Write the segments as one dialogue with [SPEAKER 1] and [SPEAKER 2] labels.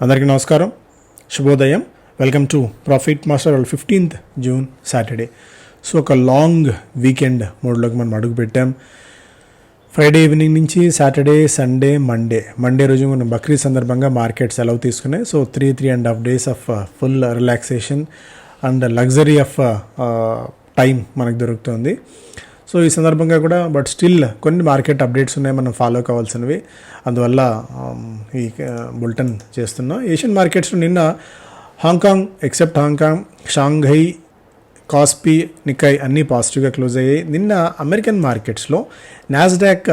[SPEAKER 1] అందరికీ నమస్కారం. శుభోదయం. వెల్కమ్ టు ప్రాఫిట్ మాస్టర్ వాళ్ళ ఫిఫ్టీన్త్ జూన్ సాటర్డే సో ఒక లాంగ్ వీకెండ్ మోడ్లోకి మనం అడుగు పెట్టాం ఫ్రైడే ఈవినింగ్ నుంచి సాటర్డే సండే మండే మండే రోజు మనం బక్రీద్ సందర్భంగా మార్కెట్ సెలవు తీసుకున్నాయి so three three and half days of full relaxation and luxury of time మనకు దొరుకుతుంది. సో ఈ సందర్భంగా కూడా బట్ స్టిల్ కొన్ని మార్కెట్ అప్డేట్స్ ఉన్నాయి మనం ఫాలో కావాల్సినవి. అందువల్ల um, ఈ బులెటిన్ చేస్తున్నాం. ఏషియన్ మార్కెట్స్లో నిన్న Hong Kong except Hong Kong Shanghai Kospi Nikkei అన్నీ పాజిటివ్గా క్లోజ్ అయ్యాయి. నిన్న అమెరికన్ మార్కెట్స్లో Nasdaq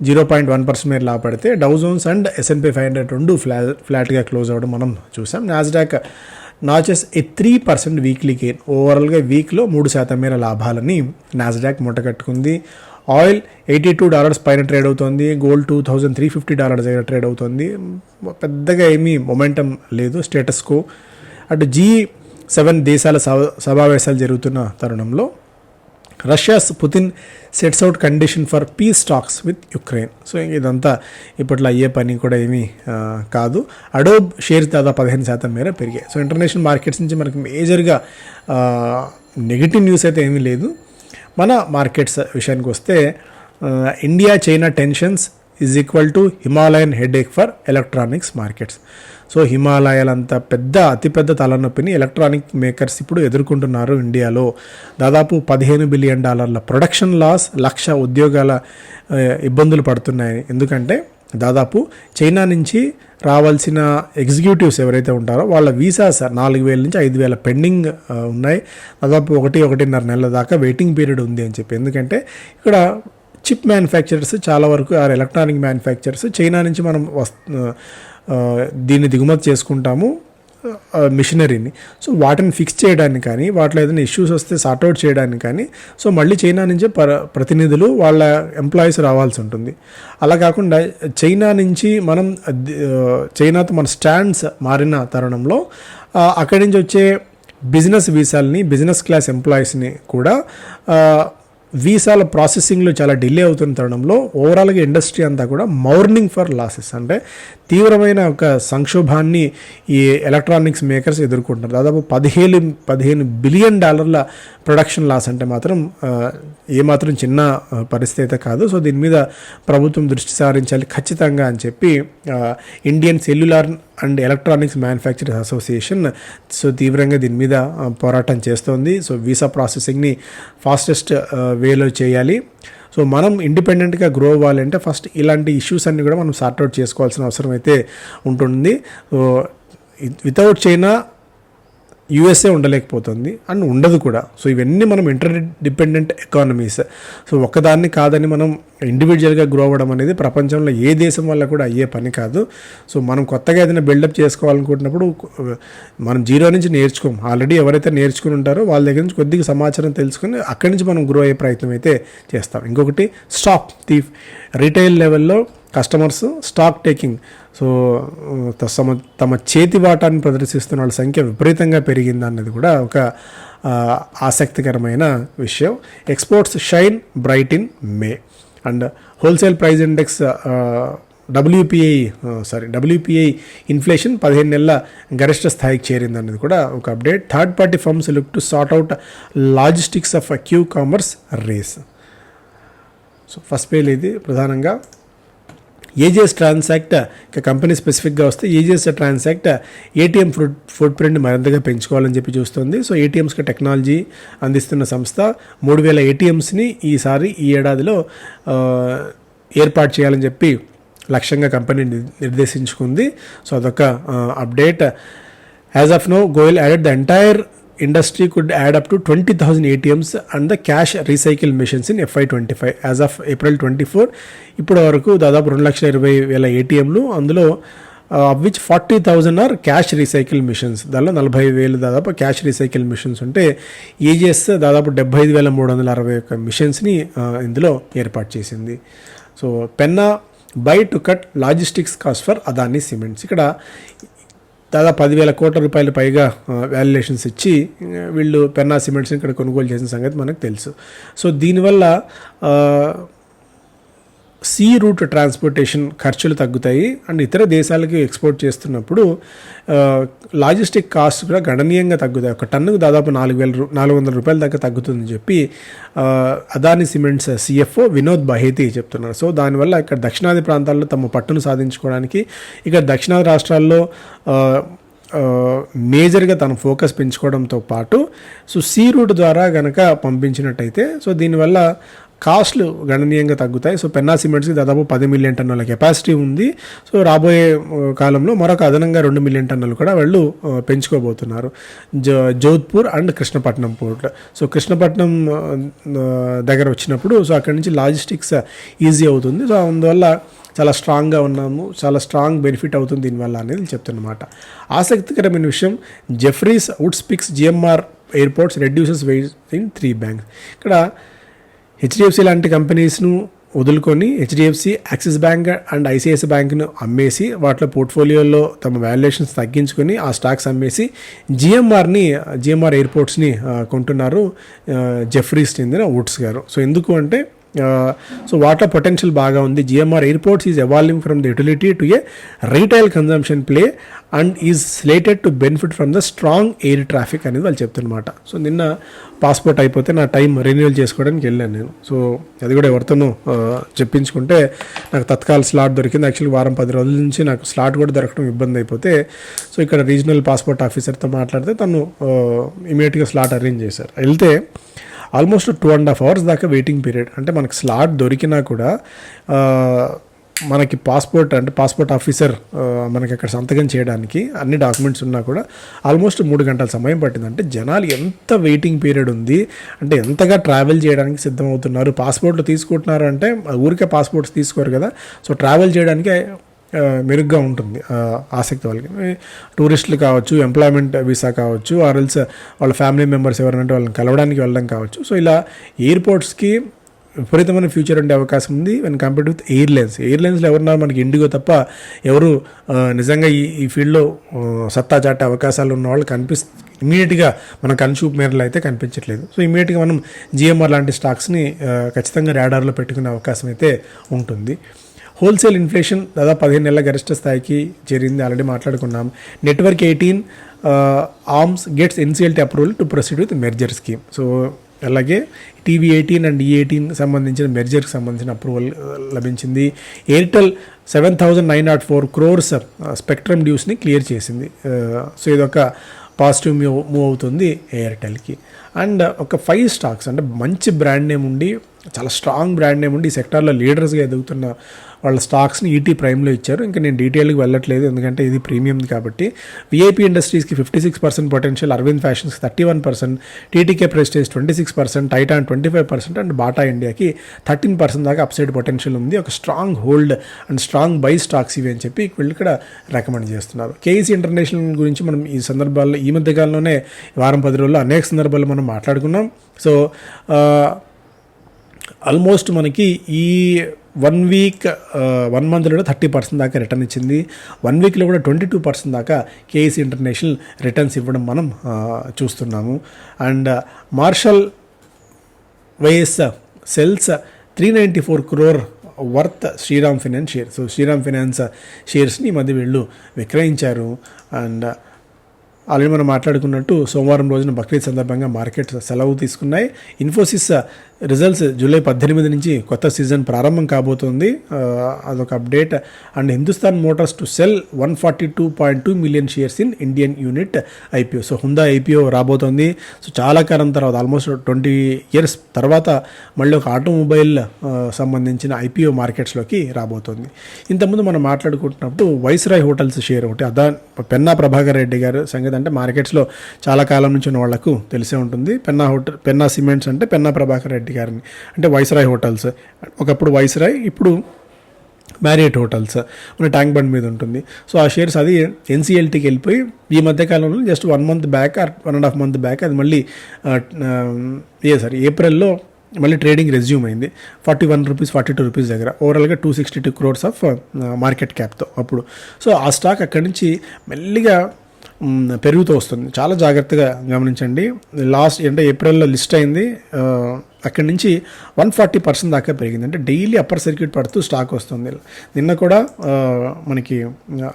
[SPEAKER 1] zero point one percent మీరు లాభపడితే Dow Jones and S and P five hundred రెండు ఫ్లా ఫ్లాట్గా క్లోజ్ అవ్వడం మనం చూసాం. Nasdaq notches a three percent weekly gain ఓవరాల్గా వీక్లో మూడు శాతం మేర లాభాలని నాస్డాక్ మూటగట్టుకుంది ఆయిల్ ఎయిటీ టూ డాలర్స్ పైన ట్రేడ్ అవుతుంది. Gold two thousand three fifty dollars దగ్గర ట్రేడ్ అవుతుంది. పెద్దగా ఏమీ మొమెంటం లేదు స్టేటస్కు అటు జీ సెవెన్ దేశాల సమావేశాలు జరుగుతున్న తరుణంలో Russia's Putin sets out condition for peace talks with Ukraine so ఇదంతా ఇప్పట్లో అయ్యే పని కూడా ఏమీ కాదు. అడోబ్ షేర్స్ దాదాపు పదిహేను శాతం మేర పెరిగాయి. సో ఇంటర్నేషనల్ మార్కెట్స్ నుంచి మనకి మేజర్గా నెగిటివ్ న్యూస్ అయితే ఏమీ లేదు. మన మార్కెట్స్ విషయానికి వస్తే India China tensions is equal to Himalayan headache for electronics markets so హిమాలయాలంత పెద్ద అతిపెద్ద తలనొప్పిని ఎలక్ట్రానిక్ మేకర్స్ ఇప్పుడు ఎదుర్కొంటున్నారు ఇండియాలో దాదాపు పదిహేను బిలియన్ డాలర్ల ప్రొడక్షన్ లాస్ లక్ష ఉద్యోగాల ఇబ్బందులు పడుతున్నాయి ఎందుకంటే దాదాపు చైనా నుంచి రావాల్సిన ఎగ్జిక్యూటివ్స్ ఎవరైతే ఉంటారో వాళ్ళ వీసాస్ నాలుగు వేల నుంచి ఐదు వేల పెండింగ్ ఉన్నాయి దాదాపు ఒకటి ఒకటిన్నర నెలల దాకా వెయిటింగ్ పీరియడ్ ఉంది అని చెప్పి ఎందుకంటే ఇక్కడ చిప్ మ్యానుఫ్యాక్చరర్స్ చాలా వరకు ఆర్ ఎలక్ట్రానిక్ మ్యానుఫ్యాక్చరర్స్ చైనా నుంచి మనం వస్ దీన్ని దిగుమతి చేసుకుంటాము మిషనరీని సో వాటిని ఫిక్స్ చేయడానికి కానీ వాటిలో ఏదైనా ఇష్యూస్ వస్తే సార్ట్అవుట్ చేయడానికి కానీ సో మళ్ళీ చైనా నుంచే పర ప్రతినిధులు వాళ్ళ ఎంప్లాయీస్ రావాల్సి ఉంటుంది. అలా కాకుండా చైనా నుంచి మనం చైనాతో మన స్టాండ్స్ మారిన తరుణంలో అక్కడి నుంచి వచ్చే బిజినెస్ వీసాలని బిజినెస్ క్లాస్ ఎంప్లాయీస్ని కూడా వీసాల ప్రాసెసింగ్లో చాలా డిలే అవుతున్న తరుణంలో ఓవరాల్గా ఇండస్ట్రీ అంతా కూడా మౌర్నింగ్ ఫర్ లాసెస్ అంటే తీవ్రమైన ఒక సంక్షోభాన్ని ఈ ఎలక్ట్రానిక్స్ మేకర్స్ ఎదుర్కొంటున్నారు. దాదాపు పదిహేను పదిహేను బిలియన్ డాలర్ల ప్రొడక్షన్ లాస్ అంటే మాత్రం ఏమాత్రం చిన్న పరిస్థితి అయితే కాదు. సో దీని మీద ప్రభుత్వం దృష్టి సారించాలి ఖచ్చితంగా అని చెప్పి Indian cellular and electronics manufacturers association so తీవ్రంగా దీని మీద పోరాటం చేస్తోంది. సో వీసా ప్రాసెసింగ్ని ఫాస్టెస్ట్ వేలో చేయాలి. సో మనం ఇండిపెండెంట్గా గ్రో అవ్వాలంటే ఫస్ట్ ఇలాంటి ఇష్యూస్ అన్ని కూడా మనం సార్ట్అవుట్ చేసుకోవాల్సిన అవసరం అయితే ఉంటుంది సో వితౌట్ చైనా యూఎస్ఏ ఉండలేకపోతుంది అండ్ ఉండదు కూడా. సో ఇవన్నీ మనం ఇంటర్ డిపెండెంట్ ఎకానమీస్. సో ఒక్కదాన్ని కాదని మనం ఇండివిజువల్గా గ్రో అవ్వడం అనేది ప్రపంచంలో ఏ దేశం వల్ల కూడా అయ్యే పని కాదు. సో మనం కొత్తగా ఏదైనా బిల్డప్ చేసుకోవాలనుకుంటున్నప్పుడు మనం జీరో నుంచి నేర్చుకోం. ఆల్రెడీ ఎవరైతే నేర్చుకుని ఉంటారో వాళ్ళ దగ్గర నుంచి కొద్దిగా సమాచారం తెలుసుకుని అక్కడి నుంచి మనం గ్రో అయ్యే ప్రయత్నం అయితే చేస్తాం. ఇంకొకటి స్టాప్ థీఫ్. రీటైల్ లెవెల్లో కస్టమర్స్ స్టాక్ టేకింగ్. సో తమ తమ చేతి వాటాన్ని ప్రదర్శిస్తున్న వాళ్ళ సంఖ్య విపరీతంగా పెరిగింది అన్నది కూడా ఒక ఆసక్తికరమైన విషయం. Exports shine bright in May and wholesale price index WPI sorry WPI inflation పదిహేను నెలల గరిష్ట స్థాయికి చేరింది అన్నది కూడా ఒక update third party firms look to sort out logistics of Q commerce race so first page ఇది ప్రధానంగా. ఏజిఎస్ ట్రాన్సాక్ట్ ఇక కంపెనీ స్పెసిఫిక్గా వస్తే AGS Transact ATM foot footprint మరింతగా పెంచుకోవాలని చెప్పి చూస్తుంది. సో ఏటీఎంస్కి టెక్నాలజీ అందిస్తున్న సంస్థ మూడు వేల ఏటీఎంస్ని ఈసారి ఈ ఏడాదిలో ఏర్పాటు చేయాలని చెప్పి లక్ష్యంగా కంపెనీ నిర్దేశించుకుంది. సో అదొక update. As of now goal added the entire industry could add up to twenty thousand ATMs and the cash recycle machines in FY twenty five as of April twenty four ఇప్పటి వరకు దాదాపు రెండు లక్షల ఇరవై వేల ఏటీఎంలు అందులో which forty thousand are cash recycle machines దానిలో నలభై వేలు దాదాపు క్యాష్ రీసైకిల్ మిషన్స్ ఉంటే ఏజిఎస్ దాదాపు డెబ్బై ఐదు వేల మూడు వందల అరవై ఒక్క మిషన్స్ని ఇందులో ఏర్పాటు చేసింది. So Penna buy to cut logistics cost for Adani cements. ఇక్కడ దాదాపు పదివేల కోట్ల రూపాయలు పైగా వాల్యుయేషన్స్ ఇచ్చి వీళ్ళు పెన్నా సిమెంట్స్ని ఇక్కడ కొనుగోలు చేసిన సంగతి మనకు తెలుసు. సో దీనివల్ల సీ రూట్ ట్రాన్స్పోర్టేషన్ ఖర్చులు తగ్గుతాయి అండ్ ఇతర దేశాలకి ఎక్స్పోర్ట్ చేస్తున్నప్పుడు లాజిస్టిక్ కాస్ట్ కూడా గణనీయంగా తగ్గుతాయి. ఒక టన్నుకు దాదాపు నాలుగు వేల రూ నాలుగు వందల రూపాయల దాకా తగ్గుతుందని చెప్పి అదాని సిమెంట్స్ సిఎఫ్ఓ వినోద్ బహేతి చెప్తున్నారు. సో దానివల్ల ఇక్కడ దక్షిణాది ప్రాంతాల్లో తమ పట్టును సాధించుకోవడానికి ఇక్కడ దక్షిణాది రాష్ట్రాల్లో మేజర్గా తన ఫోకస్ పెంచుకోవడంతో పాటు సో సీ రూట్ ద్వారా కనుక పంపించినట్టయితే సో దీనివల్ల కాస్ట్లు గణనీయంగా తగ్గుతాయి. సో పెన్నా సిమెంట్స్కి దాదాపు పది మిలియన్ టన్నుల కెపాసిటీ ఉంది. సో రాబోయే కాలంలో మరొక అదనంగా రెండు మిలియన్ టన్నులు కూడా వాళ్ళు పెంచుకోబోతున్నారు. జో Jodhpur and Krishnapatnam port. So Krishnapatnam దగ్గర వచ్చినప్పుడు సో అక్కడి నుంచి లాజిస్టిక్స్ ఈజీ అవుతుంది. సో అందువల్ల చాలా స్ట్రాంగ్గా ఉన్నాము. చాలా స్ట్రాంగ్ బెనిఫిట్ అవుతుంది దీనివల్ల అనేది చెప్తున్నమాట. ఆసక్తికరమైన విషయం Jefferies Wood's picks GMR airports reduces weight in three banks. ఇక్కడ హెచ్డిఎఫ్సి లాంటి కంపెనీస్ను వదులుకొని HDFC Axis bank and ICICI బ్యాంక్ను అమ్మేసి వాటిలో పోర్ట్ఫోలియోలో తమ వాల్యుయేషన్స్ తగ్గించుకొని ఆ స్టాక్స్ అమ్మేసి జిఎంఆర్ని జిఎంఆర్ ఎయిర్పోర్ట్స్ని కొంటున్నారు జెఫ్రీస్ చెందిన వుడ్స్ గారు. సో ఎందుకు అంటే సో వాటర్ పొటెన్షియల్ బాగా ఉంది. GMR airports is evolving from the utility to a retail consumption play and is slated to benefit from the strong air traffic అనేది వాళ్ళు చెప్తున్నమాట. సో నిన్న పాస్పోర్ట్ అయిపోతే నా టైం రెన్యువల్ చేసుకోవడానికి వెళ్ళాను నేను. సో అది కూడా ఎవరితోనూ చెప్పించుకుంటే నాకు తత్కాల స్లాట్ దొరికింది. యాక్చువల్లీ వారం పది రోజుల నుంచి నాకు స్లాట్ కూడా దొరకడం ఇబ్బంది అయిపోతే సో ఇక్కడ రీజనల్ పాస్పోర్ట్ ఆఫీసర్తో మాట్లాడితే తను ఇమీడియట్గా స్లాట్ అరేంజ్ చేశారు. వెళ్తే almost two and half hours దాకా వెయిటింగ్ పీరియడ్. అంటే మనకి స్లాట్ దొరికినా కూడా మనకి పాస్పోర్ట్ అంటే పాస్పోర్ట్ ఆఫీసర్ మనకి అక్కడ సంతకం చేయడానికి అన్ని డాక్యుమెంట్స్ ఉన్నా కూడా ఆల్మోస్ట్ మూడు గంటల సమయం పట్టింది. అంటే జనాలు ఎంత వెయిటింగ్ పీరియడ్ ఉంది అంటే ఎంతగా ట్రావెల్ చేయడానికి సిద్ధమవుతున్నారు పాస్పోర్ట్లు తీసుకుంటున్నారు అంటే ఊరికే పాస్పోర్ట్స్ తీసుకోరు కదా. సో ట్రావెల్ చేయడానికి మెరుగ్గా ఉంటుంది ఆసక్తి వాళ్ళకి. టూరిస్టులు కావచ్చు ఎంప్లాయ్మెంట్ వీసా కావచ్చు ఆర్ఎల్స్ వాళ్ళ ఫ్యామిలీ మెంబర్స్ ఎవరంటే వాళ్ళని కలవడానికి వెళ్ళడం కావచ్చు. సో ఇలా ఎయిర్పోర్ట్స్కి విపరీతమైన ఫ్యూచర్ ఉండే అవకాశం ఉంది వెన్ కంపేర్డ్ విత్ ఎయిర్లైన్స్ ఎయిర్లైన్స్లో ఎవరున్నారు? మనకి ఇండిగో తప్ప ఎవరు నిజంగా ఈ ఈ ఫీల్డ్లో సత్తా చాటే అవకాశాలు ఉన్న వాళ్ళు కనిపిస్ ఇమీడియట్గా మన కన్సూప్ మేరలో అయితే కనిపించట్లేదు. సో ఇమీడియట్గా మనం జిఎంఆర్ లాంటి స్టాక్స్ని ఖచ్చితంగా రాడార్లో పెట్టుకునే అవకాశం అయితే ఉంటుంది. హోల్సేల్ ఇన్ఫ్లేషన్ దాదాపు పదిహేను నెలల గరిష్ట స్థాయికి చేరింది. ఆల్రెడీ మాట్లాడుకున్నాం. Network eighteen arms gets NCLT approval to proceed with merger scheme. So అలాగే టీవీ ఎయిటీన్ అండ్ ఈ ఎయిటీన్ సంబంధించిన మెర్జర్కి సంబంధించిన అప్రూవల్ లభించింది. Airtel seven thousand nine not four crores spectrum డ్యూస్ని clear చేసింది. సో ఇదొక పాజిటివ్ మూవ్ మూవ్ అవుతుంది ఎయిర్టెల్కి. అండ్ ఒక ఫైవ్ స్టాక్స్ అంటే మంచి బ్రాండ్ నేమ్ ఉండి చాలా స్ట్రాంగ్ బ్రాండ్ నేమ్ ఉండి ఈ సెక్టార్లో లీడర్స్గా ఎదుగుతున్న వాళ్ళ స్టాక్స్ని ఈటీ ప్రైమ్లో ఇచ్చారు. ఇంకా నేను డీటెయిల్గా వెళ్ళట్లేదు ఎందుకంటే ఇది ప్రీమియం కాబట్టి. VIP ఇండస్ట్రీస్కి fifty six percent potential Arvind ఫ్యాషన్స్కి thirty one percent TTK Prestige twenty six percent Titan twenty five percent and Bata ఇండియాకి థర్టీన్ పర్సెంట్ దాకా అప్సైడ్ పొటెన్షియల్ ఉంది. ఒక strong hold and strong buy stocks ఇవి అని చెప్పి వీళ్ళు ఇక్కడ రికమెండ్ చేస్తున్నారు. కేఈసీ ఇంటర్నేషనల్ గురించి మనం ఈ సందర్భాల్లో ఈ మధ్య కాలంలోనే వారం పది రోజుల్లో అనేక సందర్భాల్లో మనం మాట్లాడుకున్నాం. సో uh, ఆల్మోస్ట్ మనకి ఈ వన్ వీక్ వన్ మంత్లో కూడా థర్టీ పర్సెంట్ దాకా రిటర్న్ ఇచ్చింది. వన్ వీక్లో కూడా ట్వంటీ టూ పర్సెంట్ దాకా కేఎస్సీ ఇంటర్నేషనల్ రిటర్న్స్ ఇవ్వడం మనం చూస్తున్నాము. And Marshall Wace sells three ninety four crore worth Shriram finance share. So Shriram finance షేర్స్ని ఈ మధ్య వీళ్ళు విక్రయించారు. అండ్ ఆల్రెడీ మనం మాట్లాడుకున్నట్టు సోమవారం రోజున బక్రీద్ సందర్భంగా మార్కెట్స్ సెలవు తీసుకున్నాయి. ఇన్ఫోసిస్ రిజల్ట్స్ జూలై పద్దెనిమిది నుంచి కొత్త సీజన్ ప్రారంభం కాబోతోంది. అదొక update. And Hindustan motors to sell one forty two point two million shares in Indian unit IPO. So Hyundai IPO రాబోతోంది. సో చాలా కాలం తర్వాత ఆల్మోస్ట్ ట్వంటీ ఇయర్స్ తర్వాత మళ్ళీ ఒక ఆటోమొబైల్ సంబంధించిన ఐపీఓ మార్కెట్స్లోకి రాబోతోంది. ఇంతకుముందు మనం మాట్లాడుకుంటున్నప్పుడు వైస్రాయ్ హోటల్స్ షేర్ ఒకటి అదా పెన్నా ప్రభాకర్ రెడ్డి గారు సంగతి అంటే మార్కెట్స్లో చాలా కాలం నుంచి ఉన్న వాళ్ళకు తెలిసే ఉంటుంది. పెన్నా హోటల్ పెన్నా సిమెంట్స్ అంటే పెన్నా ప్రభాకర్ రెడ్డి గారిని. అంటే వైస్రాయ్ హోటల్స్. ఒకప్పుడు వైస్రాయ్ ఇప్పుడు మ్యారియట్ హోటల్స్. మన ట్యాంక్ బండ్ మీద ఉంటుంది. సో ఆ షేర్స్ అది ఎన్సీఎల్టీకి వెళ్ళిపోయి ఈ మధ్య కాలంలో just one month back or one and half month back అది మళ్ళీ ఏ సారీ ఏప్రిల్లో మళ్ళీ ట్రేడింగ్ రెజ్యూమ్ అయింది. Forty one rupees forty two rupees దగ్గర. ఓవరాల్గా two sixty two crores of market క్యాప్తో అప్పుడు. సో ఆ స్టాక్ అక్కడి నుంచి మెల్లిగా పెరుగుతూ వస్తుంది. చాలా జాగ్రత్తగా గమనించండి. లాస్ట్ అంటే ఏప్రిల్లో లిస్ట్ అయింది. అక్కడి నుంచి వన్ ఫార్టీ పర్సెంట్ దాకా పెరిగింది. అంటే డైలీ అప్పర్ సర్క్యూట్ పడుతూ స్టాక్ వస్తుంది. నిన్న కూడా మనకి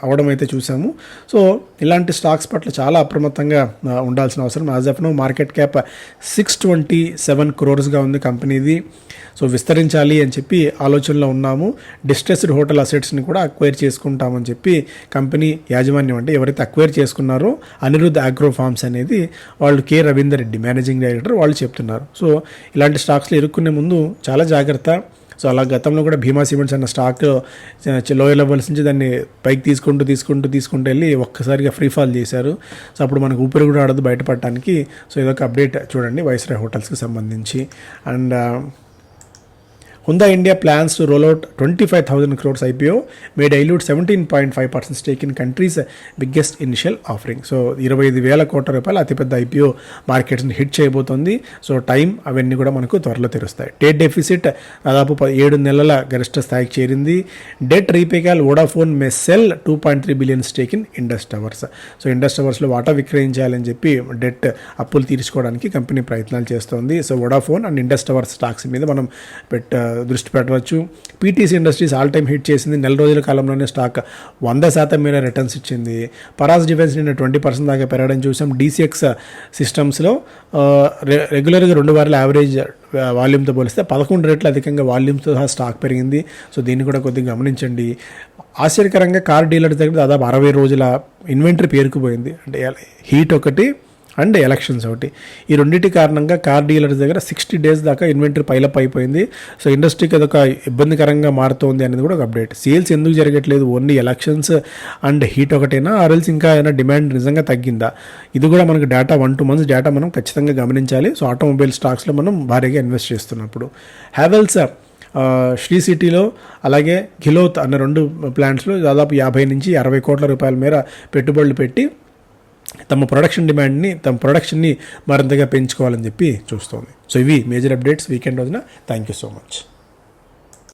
[SPEAKER 1] అవడం అయితే చూసాము. సో ఇలాంటి స్టాక్స్ పట్ల చాలా అప్రమత్తంగా ఉండాల్సిన అవసరం. As of now market cap six twenty seven క్రోర్స్గా ఉంది కంపెనీది. సో విస్తరించాలి అని చెప్పి ఆలోచనలో ఉన్నాము. డిస్ట్రెస్డ్ హోటల్ అసెట్స్ని కూడా అక్వైర్ చేసుకుంటామని చెప్పి కంపెనీ యాజమాన్యం అంటే ఎవరైతే అక్వైర్ చేసుకున్నారో అనిరుద్ధ అగ్రో ఫార్మ్స్ అనేది వాళ్ళు K. Ravinder Reddy managing director వాళ్ళు చెప్తున్నారు. సో ఇలాంటి స్టాక్స్లో ఇరుక్కునే ముందు చాలా జాగ్రత్త. సో అలా గతంలో కూడా భీమా సిమెంట్స్ అన్న స్టాక్ లోయర్ లెవెల్స్ నుంచి దాన్ని పైకి తీసుకుంటూ తీసుకుంటూ తీసుకుంటూ వెళ్ళి ఒక్కసారిగా ఫ్రీ ఫాల్ చేశారు. సో అప్పుడు మనకు ఊపిరి కూడా ఆడదు బయటపడటానికి. సో ఇదొక అప్డేట్ చూడండి వైస్రాయ్ హోటల్స్కి సంబంధించి. And Hyundai India plans to roll twenty five thousand crores IPO may dilute seventeen point five percent stake in country's biggest initial offering so ఇరవై ఐదు వేల కోట్ల రూపాయలు అతిపెద్ద ఐపీఓ మార్కెట్స్ని హిట్ చేయబోతోంది. సో టైం అవన్నీ కూడా మనకు త్వరలో తెరుస్తాయి. డెట్ డెఫిసిట్ దాదాపు ఏడు నెలల గరిష్ట స్థాయికి చేరింది. Debt రీపేకాల్ Vodafone may sell two point three billion stake in Indus towers so Indus టవర్స్లో వాటా విక్రయించాలని చెప్పి డెట్ అప్పులు తీర్చుకోవడానికి కంపెనీ ప్రయత్నాలు చేస్తోంది. So Vodafone and Indus Towers stocks మీద మనం పెట్ట దృష్టి పెట్టవచ్చు. PTC industries all time hit చేసింది. నెల రోజుల కాలంలోనే స్టాక్ వంద శాతం మీద రిటర్న్స్ ఇచ్చింది. పరాస్ డిఫెన్స్ నిన్న ట్వంటీ పర్సెంట్ దాకా పెరగడం చూసాం. డీసీఎక్స్ సిస్టమ్స్లో రెగ్యులర్గా రెండు వారాల యావరేజ్ వాల్యూమ్తో పోలిస్తే పదకొండు రేట్లు అధికంగా వాల్యూమ్తో సహా స్టాక్ పెరిగింది. సో దీన్ని కూడా కొద్దిగా గమనించండి. ఆశ్చర్యకరంగా కార్ డీలర్ దగ్గర దాదాపు అరవై రోజుల ఇన్వెంటరీ పేరుకుపోయింది. అంటే హీట్ ఒకటి అండ్ ఎలక్షన్స్ ఒకటి ఈ రెండింటి కారణంగా కార్ డీలర్స్ దగ్గర సిక్స్టీ డేస్ దాకా ఇన్వెంటరీ పైలప్ అయిపోయింది. సో ఇండస్ట్రీకి అదొక ఇబ్బందికరంగా మారుతోంది అనేది కూడా ఒక అప్డేట్ సేల్స్ ఎందుకు జరగట్లేదు? ఓన్లీ ఎలక్షన్స్ అండ్ హీట్ ఒకటేనా? ఆర్ఎల్స్ ఇంకా ఏమైనా డిమాండ్ నిజంగా తగ్గిందా? ఇది కూడా మనకు data one two months data మనం ఖచ్చితంగా గమనించాలి. సో ఆటోమొబైల్ స్టాక్స్లో మనం భారీగా ఇన్వెస్ట్ చేస్తున్నప్పుడు. హ్యావెల్స్ శ్రీ సిటీలో అలాగే ఘిలోత్ అన్న రెండు ప్లాంట్స్లో దాదాపు యాభై నుంచి అరవై కోట్ల రూపాయల మేర పెట్టుబడులు పెట్టి తమ ప్రొడక్షన్ డిమాండ్ని తమ ప్రొడక్షన్ని మరింతగా పెంచుకోవాలని చెప్పి చూస్తోంది. సో ఇవి మేజర్ అప్డేట్స్ వీకెండ్ రోజున. Thank you so much